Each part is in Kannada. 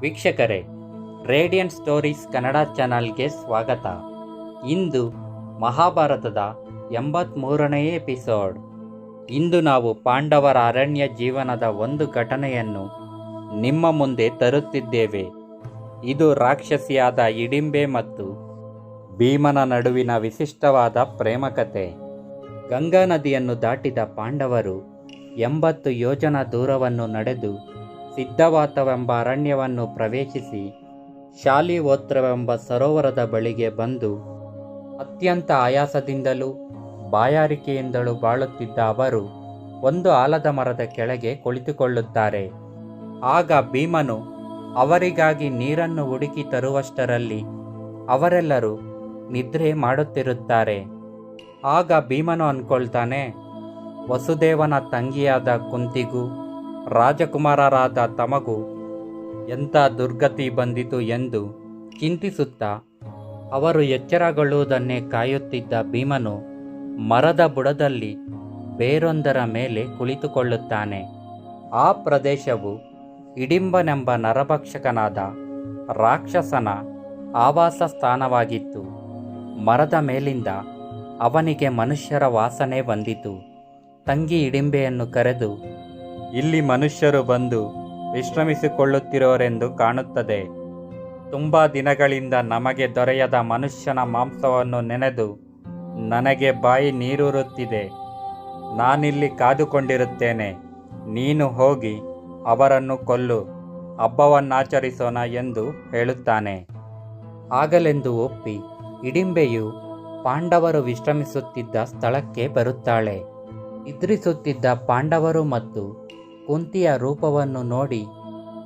ವೀಕ್ಷಕರೇ, ರೇಡಿಯಂಟ್ ಸ್ಟೋರೀಸ್ ಕನ್ನಡ ಚಾನಲ್ಗೆ ಸ್ವಾಗತ. ಇಂದು ಮಹಾಭಾರತದ ಎಂಬತ್ತ್ಮೂರನೇ ಎಪಿಸೋಡ್. ಇಂದು ನಾವು ಪಾಂಡವರ ಅರಣ್ಯ ಜೀವನದ ಒಂದು ಘಟನೆಯನ್ನು ನಿಮ್ಮ ಮುಂದೆ ತರುತ್ತಿದ್ದೇವೆ. ಇದು ರಾಕ್ಷಸಿಯಾದ ಇಡಿಂಬೆ ಮತ್ತು ಭೀಮನ ನಡುವಿನ ವಿಶಿಷ್ಟವಾದ ಪ್ರೇಮಕತೆ ಗಂಗಾ ನದಿಯನ್ನು ದಾಟಿದ ಪಾಂಡವರು ಎಂಬತ್ತು ಯೋಜನ ದೂರವನ್ನು ನಡೆದು ಸಿದ್ಧವಾತವೆಂಬ ಅರಣ್ಯವನ್ನು ಪ್ರವೇಶಿಸಿ ಶಾಲಿವೋತ್ರವೆಂಬ ಸರೋವರದ ಬಳಿಗೆ ಬಂದು ಅತ್ಯಂತ ಆಯಾಸದಿಂದಲೂ ಬಾಯಾರಿಕೆಯಿಂದಲೂ ಬಾಳುತ್ತಿದ್ದ ಅವರು ಒಂದು ಆಲದ ಮರದ ಕೆಳಗೆ ಕುಳಿತುಕೊಳ್ಳುತ್ತಾರೆ. ಆಗ ಭೀಮನು ಅವರಿಗಾಗಿ ನೀರನ್ನು ಹುಡುಕಿ ತರುವಷ್ಟರಲ್ಲಿ ಅವರೆಲ್ಲರೂ ನಿದ್ರೆ ಮಾಡುತ್ತಿರುತ್ತಾರೆ. ಆಗ ಭೀಮನು ಅನ್ಕೊಳ್ತಾನೆ, ವಸುದೇವನ ತಂಗಿಯಾದ ಕುಂತಿಗೂ ರಾಜಕುಮಾರರಾದ ತಮಗೂ ಎಂಥ ದುರ್ಗತಿ ಬಂದಿತು ಎಂದು ಚಿಂತಿಸುತ್ತಾ ಅವರು ಎಚ್ಚರಗೊಳ್ಳುವುದನ್ನೇ ಕಾಯುತ್ತಿದ್ದ ಭೀಮನು ಮರದ ಬುಡದಲ್ಲಿ ಬೇರೊಂದರ ಮೇಲೆ ಕುಳಿತುಕೊಳ್ಳುತ್ತಾನೆ. ಆ ಪ್ರದೇಶವು ಇಡಿಂಬನೆಂಬ ನರಭಕ್ಷಕನಾದ ರಾಕ್ಷಸನ ಆವಾಸ ಸ್ಥಾನವಾಗಿತ್ತು ಮರದ ಮೇಲಿಂದ ಅವನಿಗೆ ಮನುಷ್ಯರ ವಾಸನೆ ಬಂದಿತು. ತಂಗಿ ಇಡಿಂಬೆಯನ್ನು ಕರೆದು ಇಲ್ಲಿ ಮನುಷ್ಯರು ಬಂದು ವಿಶ್ರಮಿಸಿಕೊಳ್ಳುತ್ತಿರೋರೆಂದು ಕಾಣುತ್ತದೆ. ತುಂಬ ದಿನಗಳಿಂದ ನಮಗೆ ದೊರೆಯದ ಮನುಷ್ಯನ ಮಾಂಸವನ್ನು ನೆನೆದು ನನಗೆ ಬಾಯಿ ನೀರೂರುತ್ತಿದೆ. ನಾನಿಲ್ಲಿ ಕಾದುಕೊಂಡಿರುತ್ತೇನೆ. ನೀನು ಹೋಗಿ ಅವರನ್ನು ಕೊಲ್ಲು. ಹಬ್ಬವನ್ನಾಚರಿಸೋಣ ಎಂದು ಹೇಳುತ್ತಾನೆ. ಆಗಲೆಂದು ಒಪ್ಪಿ ಇಡಿಂಬೆಯು ಪಾಂಡವರು ವಿಶ್ರಮಿಸುತ್ತಿದ್ದ ಸ್ಥಳಕ್ಕೆ ಬರುತ್ತಾಳೆ. ಇದ್ರಿಸುತ್ತಿದ್ದ ಪಾಂಡವರು ಮತ್ತು ಕುಂತಿಯ ರೂಪವನ್ನು ನೋಡಿ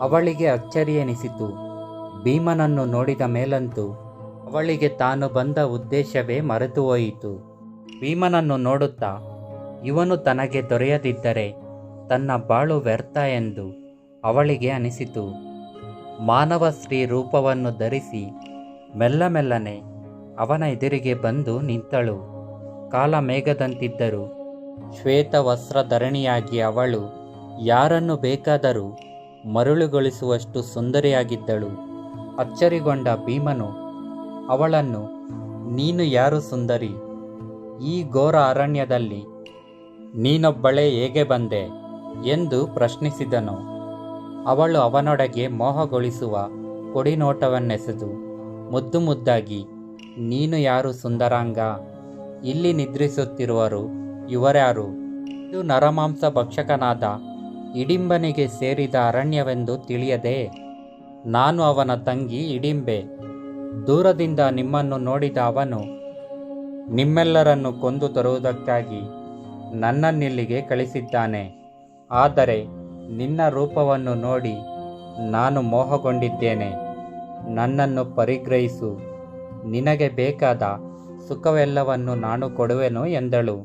ಅವಳಿಗೆ ಅಚ್ಚರಿ ಎನಿಸಿತು ಭೀಮನನ್ನು ನೋಡಿದ ಮೇಲಂತೂ ಅವಳಿಗೆ ತಾನು ಬಂದ ಉದ್ದೇಶವೇ ಮರೆತು ಹೋಯಿತು ಭೀಮನನ್ನು ನೋಡುತ್ತಾ, ಇವನು ತನಗೆ ದೊರೆಯದಿದ್ದರೆ ತನ್ನ ಬಾಳು ವ್ಯರ್ಥ ಎಂದು ಅವಳಿಗೆ ಅನಿಸಿತು. ಮಾನವ ಸ್ತ್ರೀ ರೂಪವನ್ನು ಧರಿಸಿ ಮೆಲ್ಲ ಮೆಲ್ಲನೆ ಅವನ ಎದುರಿಗೆ ಬಂದು ನಿಂತಳು. ಕಾಲ ಮೇಘದಂತಿದ್ದರು ಶ್ವೇತ ವಸ್ತ್ರಧರಣಿಯಾಗಿ ಅವಳು ಯಾರನ್ನು ಬೇಕಾದರೂ ಮರುಳುಗೊಳಿಸುವಷ್ಟು ಸುಂದರಿಯಾಗಿದ್ದಳು. ಅಚ್ಚರಿಗೊಂಡ ಭೀಮನು, ಅವಳನ್ನು, ನೀನು ಯಾರು ಸುಂದರಿ? ಈ ಘೋರ ಅರಣ್ಯದಲ್ಲಿ ನೀನೊಬ್ಬಳೇ ಹೇಗೆ ಬಂದೆ? ಎಂದು ಪ್ರಶ್ನಿಸಿದನು. ಅವಳು ಅವನೊಡಗೆ ಮೋಹಗೊಳಿಸುವ ಕೊಡಿನೋಟವನ್ನೆಸೆದು ಮುದ್ದು ಮುದ್ದಾಗಿ, ನೀನು ಯಾರು ಸುಂದರಾಂಗ? ಇಲ್ಲಿ ನಿದ್ರಿಸುತ್ತಿರುವರು ಇವರ್ಯಾರು? ಇದು ನರಮಾಂಸ ಭಕ್ಷಕನಾದ ಇಡಿಂಬನಿಗೆ ಸೇರಿದ ಅರಣ್ಯವೆಂದು ತಿಳಿಯದೆ, ನಾನು ಅವನ ತಂಗಿ ಇಡಿಂಬೆ. ದೂರದಿಂದ ನಿಮ್ಮನ್ನು ನೋಡಿದ ಅವನು, ನಿಮ್ಮೆಲ್ಲರನ್ನು ಕೊಂದು ತರುವುದಕ್ಕಾಗಿ ನನ್ನನ್ನಿಲ್ಲಿಗೆ ಕಳಿಸಿದ್ದಾನೆ. ಆದರೆ ನಿನ್ನ ರೂಪವನ್ನು ನೋಡಿ ನಾನು ಮೋಹಗೊಂಡಿದ್ದೇನೆ. ನನ್ನನ್ನು ಪರಿಗ್ರಹಿಸು. ನಿನಗೆ ಬೇಕಾದ ಸುಖವೆಲ್ಲವನ್ನು ನಾನು ಕೊಡುವೆನು ಎಂದಳು.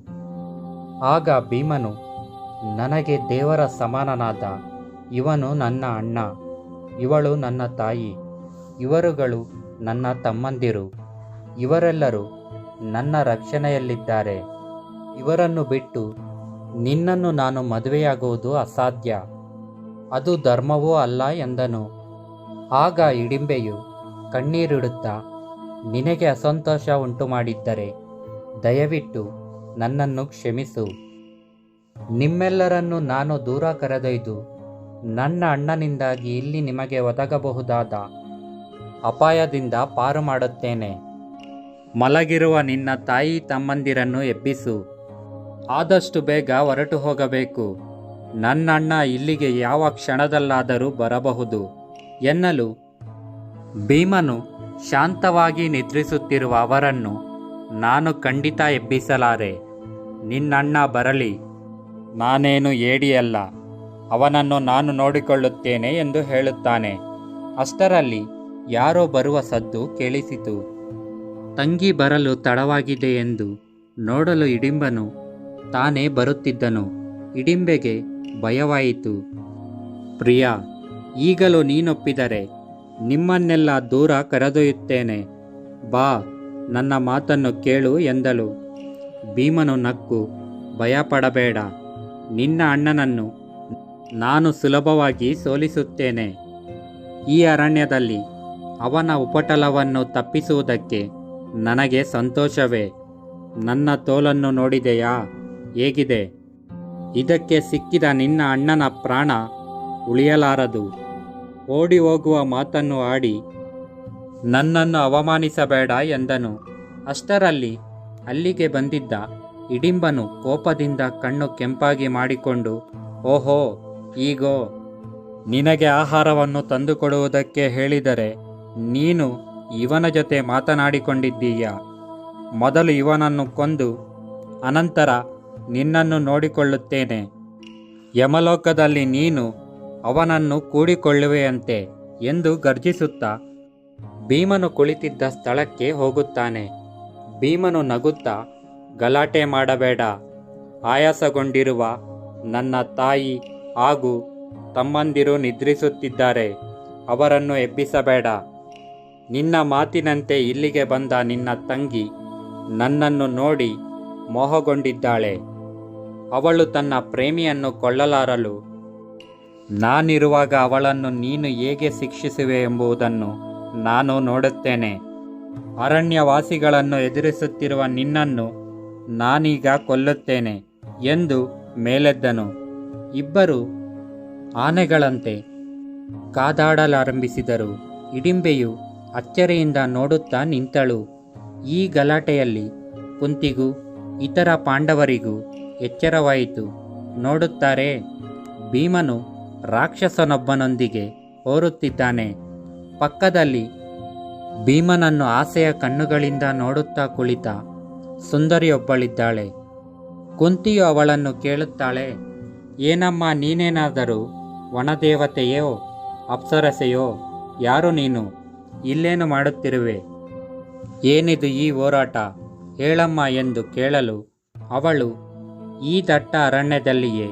ಆಗ ಭೀಮನು ನನಗೆ ದೇವರ ಸಮಾನನಾದ ಇವನು ನನ್ನ ಅಣ್ಣ, ಇವಳು ನನ್ನ ತಾಯಿ, ಇವರುಗಳು ನನ್ನ ತಮ್ಮಂದಿರು, ಇವರೆಲ್ಲರೂ ನನ್ನ ರಕ್ಷಣೆಯಲ್ಲಿದ್ದಾರೆ. ಇವರನ್ನು ಬಿಟ್ಟು ನಿನ್ನನ್ನು ನಾನು ಮದುವೆಯಾಗುವುದು ಅಸಾಧ್ಯ. ಅದು ಧರ್ಮವೂ ಅಲ್ಲ ಎಂದನು. ಆಗ ಇಡಿಂಬೆಯು ಕಣ್ಣೀರಿಡುತ್ತಾ, ನಿನಗೆ ಅಸಂತೋಷ ಉಂಟು ಮಾಡಿದ್ದರೆ ದಯವಿಟ್ಟು ನನ್ನನ್ನು ಕ್ಷಮಿಸು. ನಿಮ್ಮೆಲ್ಲರನ್ನು ನಾನು ದೂರ ಕರೆದೊಯ್ದು ನನ್ನ ಅಣ್ಣನಿಂದಾಗಿ ಇಲ್ಲಿ ನಿಮಗೆ ಒದಗಬಹುದಾದ ಅಪಾಯದಿಂದ ಪಾರು ಮಾಡುತ್ತೇನೆ. ಮಲಗಿರುವ ನಿನ್ನ ತಾಯಿ ತಮ್ಮಂದಿರನ್ನು ಎಬ್ಬಿಸು. ಆದಷ್ಟು ಬೇಗ ಹೊರಟು ಹೋಗಬೇಕು. ನನ್ನ ಅಣ್ಣ ಇಲ್ಲಿಗೆ ಯಾವ ಕ್ಷಣದಲ್ಲಾದರೂ ಬರಬಹುದು ಎನ್ನಲು ಭೀಮನು ಶಾಂತವಾಗಿ ನಿದ್ರಿಸುತ್ತಿರುವ ಅವರನ್ನು ನಾನು ಖಂಡಿತ ಎಬ್ಬಿಸಲಾರೆ. ನಿನ್ನಣ್ಣ ಬರಲಿ. ನಾನೇನು ಏಡಿಯಲ್ಲ ಅವನನ್ನು ನಾನು ನೋಡಿಕೊಳ್ಳುತ್ತೇನೆ ಎಂದು ಹೇಳುತ್ತಾನೆ. ಅಷ್ಟರಲ್ಲಿ ಯಾರೋ ಬರುವ ಸದ್ದು ಕೇಳಿಸಿತು. ತಂಗಿ ಬರಲು ತಡವಾಗಿದೆ ಎಂದು ನೋಡಲು ಇಡಿಂಬನು ತಾನೇ ಬರುತ್ತಿದ್ದನು. ಇಡಿಂಬೆಗೆ ಭಯವಾಯಿತು. ಪ್ರಿಯ, ಈಗಲೂ ನೀನೊಪ್ಪಿದರೆ ನಿಮ್ಮನ್ನೆಲ್ಲ ದೂರ ಕರೆದೊಯ್ಯುತ್ತೇನೆ. ಬಾ, ನನ್ನ ಮಾತನ್ನು ಕೇಳು ಎಂದಳು. ಭೀಮನು ನಕ್ಕು, ಭಯಪಡಬೇಡ. ನಿನ್ನ ಅಣ್ಣನನ್ನು ನಾನು ಸುಲಭವಾಗಿ ಸೋಲಿಸುತ್ತೇನೆ. ಈ ಅರಣ್ಯದಲ್ಲಿ ಅವನ ಉಪಟಲವನ್ನು ತಪ್ಪಿಸುವುದಕ್ಕೆ ನನಗೆ ಸಂತೋಷವೇ. ನನ್ನ ತೋಲನ್ನು ನೋಡಿದೆಯಾ? ಹೇಗಿದೆ? ಇದಕ್ಕೆ ಸಿಕ್ಕಿದ ನಿನ್ನ ಅಣ್ಣನ ಪ್ರಾಣ ಉಳಿಯಲಾರದು. ಓಡಿ ಹೋಗುವ ಮಾತನ್ನು ಆಡಿ ನನ್ನನ್ನು ಅವಮಾನಿಸಬೇಡ ಎಂದನು. ಅಷ್ಟರಲ್ಲಿ ಅಲ್ಲಿಗೆ ಬಂದಿದ್ದ ಇಡಿಂಬನು ಕೋಪದಿಂದ ಕಣ್ಣು ಕೆಂಪಾಗಿ ಮಾಡಿಕೊಂಡು, ಓಹೋ, ಈಗೋ, ನಿನಗೆ ಆಹಾರವನ್ನು ತಂದುಕೊಡುವುದಕ್ಕೆ ಹೇಳಿದರೆ ನೀನು ಇವನ ಜೊತೆ ಮಾತನಾಡಿಕೊಂಡಿದ್ದೀಯ? ಮೊದಲು ಇವನನ್ನು ಕೊಂದು, ಅನಂತರ ನಿನ್ನನ್ನು ನೋಡಿಕೊಳ್ಳುತ್ತೇನೆ. ಯಮಲೋಕದಲ್ಲಿ ನೀನು ಅವನನ್ನು ಕೂಡಿಕೊಳ್ಳುವೆಯಂತೆ ಎಂದು ಗರ್ಜಿಸುತ್ತಾ ಭೀಮನು ಕುಳಿತಿದ್ದ ಸ್ಥಳಕ್ಕೆ ಹೋಗುತ್ತಾನೆ. ಭೀಮನು ನಗುತ್ತಾ ಗಲಾಟೆ ಮಾಡಬೇಡ. ಆಯಾಸಗೊಂಡಿರುವ ನನ್ನ ತಾಯಿ ಹಾಗೂ ತಮ್ಮಂದಿರು ನಿದ್ರಿಸುತ್ತಿದ್ದಾರೆ. ಅವರನ್ನು ಎಬ್ಬಿಸಬೇಡ. ನಿನ್ನ ಮಾತಿನಂತೆ ಇಲ್ಲಿಗೆ ಬಂದ ನಿನ್ನ ತಂಗಿ ನನ್ನನ್ನು ನೋಡಿ ಮೋಹಗೊಂಡಿದ್ದಾಳೆ. ಅವಳು ತನ್ನ ಪ್ರೇಮಿಯನ್ನು ಕೊಳ್ಳಲಾರಲು ನಾನಿರುವಾಗ ಅವಳನ್ನು ನೀನು ಹೇಗೆ ಶಿಕ್ಷಿಸುವೆ ಎಂಬುದನ್ನು ನಾನು ನೋಡುತ್ತೇನೆ. ಅರಣ್ಯವಾಸಿಗಳನ್ನು ಎದುರಿಸುತ್ತಿರುವ ನಿನ್ನನ್ನು ನಾನೀಗ ಕೊಲ್ಲುತ್ತೇನೆ ಎಂದು ಮೇಲೆದ್ದನು. ಇಬ್ಬರು ಆನೆಗಳಂತೆ ಕಾದಾಡಲಾರಂಭಿಸಿದರು. ಇಡಿಂಬೆಯು ಅಚ್ಚರಿಯಿಂದ ನೋಡುತ್ತಾ ನಿಂತಳು. ಈ ಗಲಾಟೆಯಲ್ಲಿ ಕುಂತಿಗೂ, ಇತರ ಪಾಂಡವರಿಗೂ ಎಚ್ಚರವಾಯಿತು. ನೋಡುತ್ತಾರೆ, ಭೀಮನು ರಾಕ್ಷಸನೊಬ್ಬನೊಂದಿಗೆ ಹೋರುತ್ತಿದ್ದಾನೆ. ಪಕ್ಕದಲ್ಲಿ ಭೀಮನನ್ನು ಆಸೆಯ ಕಣ್ಣುಗಳಿಂದ ನೋಡುತ್ತಾ ಕುಳಿತ ಸುಂದರಿಯೊಬ್ಬಳಿದ್ದಾಳೆ. ಕುಂತಿಯು ಅವಳನ್ನು ಕೇಳುತ್ತಾಳೆ, ಏನಮ್ಮ ನೀನೇನಾದರೂ ವನದೇವತೆಯೋ, ಅಪ್ಸರಸೆಯೋ, ಯಾರು ನೀನು? ಇಲ್ಲೇನು ಮಾಡುತ್ತಿರುವೆ? ಏನಿದು ಈ ಹೋರಾಟ? ಹೇಳಮ್ಮ ಎಂದು ಕೇಳಲು ಅವಳು, ಈ ದಟ್ಟ ಅರಣ್ಯದಲ್ಲಿಯೇ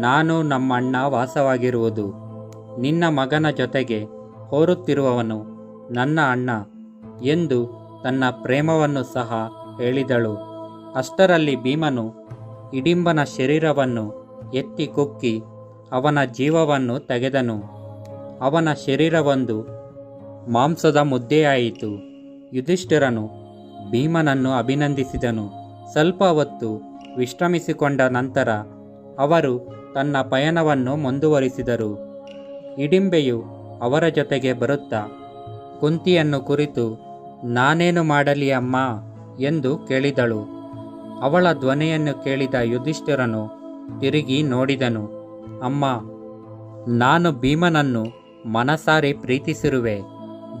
ನಾನು ನಮ್ಮ ಅಣ್ಣ ವಾಸವಾಗಿರುವುದು. ನಿನ್ನ ಮಗನ ಜೊತೆಗೆ ಹೋರುತ್ತಿರುವವನು ನನ್ನ ಅಣ್ಣ ಎಂದು ತನ್ನ ಪ್ರೇಮವನ್ನು ಸಹ ಹೇಳಿದಳು. ಅಷ್ಟರಲ್ಲಿ ಭೀಮನು ಇಡಿಂಬನ ಶರೀರವನ್ನು ಎತ್ತಿ ಕುಕ್ಕಿ ಅವನ ಜೀವವನ್ನು ತೆಗೆದನು. ಅವನ ಶರೀರವೊಂದು ಮಾಂಸದ ಮುದ್ದೆಯಾಯಿತು. ಯುಧಿಷ್ಠಿರನು ಭೀಮನನ್ನು ಅಭಿನಂದಿಸಿದನು. ಸ್ವಲ್ಪ ಹೊತ್ತು ವಿಶ್ರಮಿಸಿಕೊಂಡ ನಂತರ ಅವರು ತನ್ನ ಪಯಣವನ್ನು ಮುಂದುವರಿಸಿದರು. ಇಡಿಂಬೆಯು ಅವರ ಜೊತೆಗೆ ಬರುತ್ತಾ ಕುಂತಿಯನ್ನು ಕುರಿತು, ನಾನೇನು ಮಾಡಲಿ ಅಮ್ಮ? ಎಂದು ಕೇಳಿದಳು. ಅವಳ ಧ್ವನಿಯನ್ನು ಕೇಳಿದ ಯುಧಿಷ್ಠಿರನು ತಿರುಗಿ ನೋಡಿದನು. ಅಮ್ಮ, ನಾನು ಭೀಮನನ್ನು ಮನಸಾರಿ ಪ್ರೀತಿಸಿರುವೆ.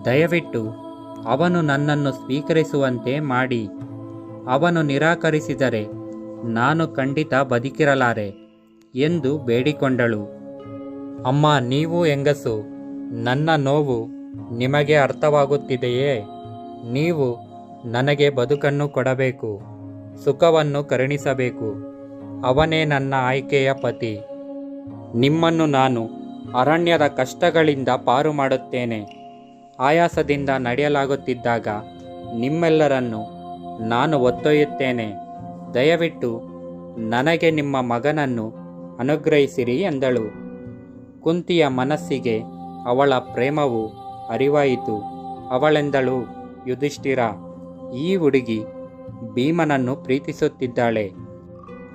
ದಯವಿಟ್ಟು ಅವನು ನನ್ನನ್ನು ಸ್ವೀಕರಿಸುವಂತೆ ಮಾಡಿ. ಅವನು ನಿರಾಕರಿಸಿದರೆ ನಾನು ಖಂಡಿತ ಬದುಕಿರಲಾರೆ ಎಂದು ಬೇಡಿಕೊಂಡಳು. ಅಮ್ಮ, ನೀವು ಹೆಂಗಸು, ನನ್ನ ನೋವು ನಿಮಗೆ ಅರ್ಥವಾಗುತ್ತಿದೆಯೇ? ನೀವು ನನಗೆ ಬದುಕನ್ನು ಕೊಡಬೇಕು, ಸುಖವನ್ನು ಕರುಣಿಸಬೇಕು. ಅವನೇ ನನ್ನ ಆಯ್ಕೆಯ ಪತಿ. ನಿಮ್ಮನ್ನು ನಾನು ಅರಣ್ಯದ ಕಷ್ಟಗಳಿಂದ ಪಾರು ಮಾಡುತ್ತೇನೆ. ಆಯಾಸದಿಂದ ನಡೆಯಲಾಗುತ್ತಿದ್ದಾಗ ನಿಮ್ಮೆಲ್ಲರನ್ನು ನಾನು ಒತ್ತೊಯ್ಯುತ್ತೇನೆ. ದಯವಿಟ್ಟು ನನಗೆ ನಿಮ್ಮ ಮಗನನ್ನು ಅನುಗ್ರಹಿಸಿರಿ ಎಂದಳು. ಕುಂತಿಯ ಮನಸ್ಸಿಗೆ ಅವಳ ಪ್ರೇಮವು ಅರಿವಾಯಿತು. ಅವಳೆಂದಳು, ಯುಧಿಷ್ಠಿರ ಈ ಹುಡುಗಿ ಭೀಮನನ್ನು ಪ್ರೀತಿಸುತ್ತಿದ್ದಾಳೆ.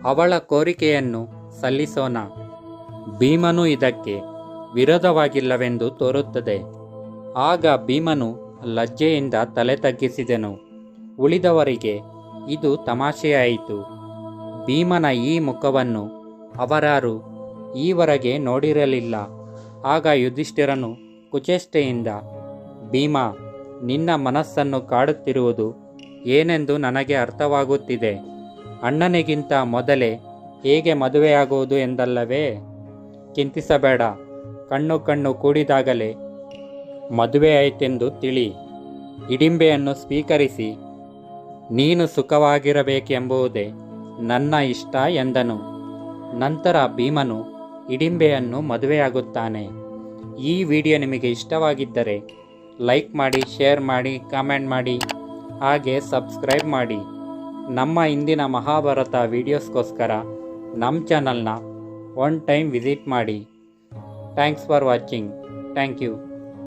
ಅವಳ ಕೋರಿಕೆಯನ್ನು ಸಲ್ಲಿಸೋಣ. ಭೀಮನು ಇದಕ್ಕೆ ವಿರೋಧವಾಗಿಲ್ಲವೆಂದು ತೋರುತ್ತದೆ. ಆಗ ಭೀಮನು ಲಜ್ಜೆಯಿಂದ ತಲೆ ತಗ್ಗಿಸಿದನು. ಉಳಿದವರಿಗೆ ಇದು ತಮಾಷೆಯಾಯಿತು. ಭೀಮನ ಈ ಮುಖವನ್ನು ಅವರಾರು ಈವರೆಗೆ ನೋಡಿರಲಿಲ್ಲ. ಆಗ ಯುಧಿಷ್ಠಿರನು ಕುಚೇಷ್ಟೆಯಿಂದ, ಭೀಮ, ನಿನ್ನ ಮನಸ್ಸನ್ನು ಕಾಡುತ್ತಿರುವುದು ಏನೆಂದು ನನಗೆ ಅರ್ಥವಾಗುತ್ತಿದೆ. ಅಣ್ಣನಿಗಿಂತ ಮೊದಲೇ ಹೇಗೆ ಮದುವೆಯಾಗುವುದು ಎಂದಲ್ಲವೇ? ಚಿಂತಿಸಬೇಡ. ಕಣ್ಣು ಕಣ್ಣು ಕೂಡಿದಾಗಲೇ ಮದುವೆಯಾಯಿತೆಂದು ತಿಳಿ. ಇಡಿಂಬೆಯನ್ನು ಸ್ವೀಕರಿಸಿ, ನೀನು ಸುಖವಾಗಿರಬೇಕೆಂಬುದೇ ನನ್ನ ಇಷ್ಟ ಎಂದನು. ನಂತರ ಭೀಮನು ಇಡಿಂಬೆಯನ್ನು ಮದುವೆಯಾಗುತ್ತಾನೆ. ಈ ವಿಡಿಯೋ ನಿಮಗೆ ಇಷ್ಟವಾಗಿದ್ದರೆ ಲೈಕ್ ಮಾಡಿ, ಶೇರ್ ಮಾಡಿ, ಕಾಮೆಂಟ್ ಮಾಡಿ. ಹಾಗೆ ಸಬ್ಸ್ಕ್ರೈಬ್ ಮಾಡಿ. ನಮ್ಮ ಇಂದಿನ ಮಹಾಭಾರತ ವೀಡಿಯೋಸ್ಗೋಸ್ಕರ ನಮ್ಮ ಚಾನಲ್ನ ಒನ್ ಟೈಮ್ ವಿಸಿಟ್ ಮಾಡಿ. Thanks for watching. Thank you.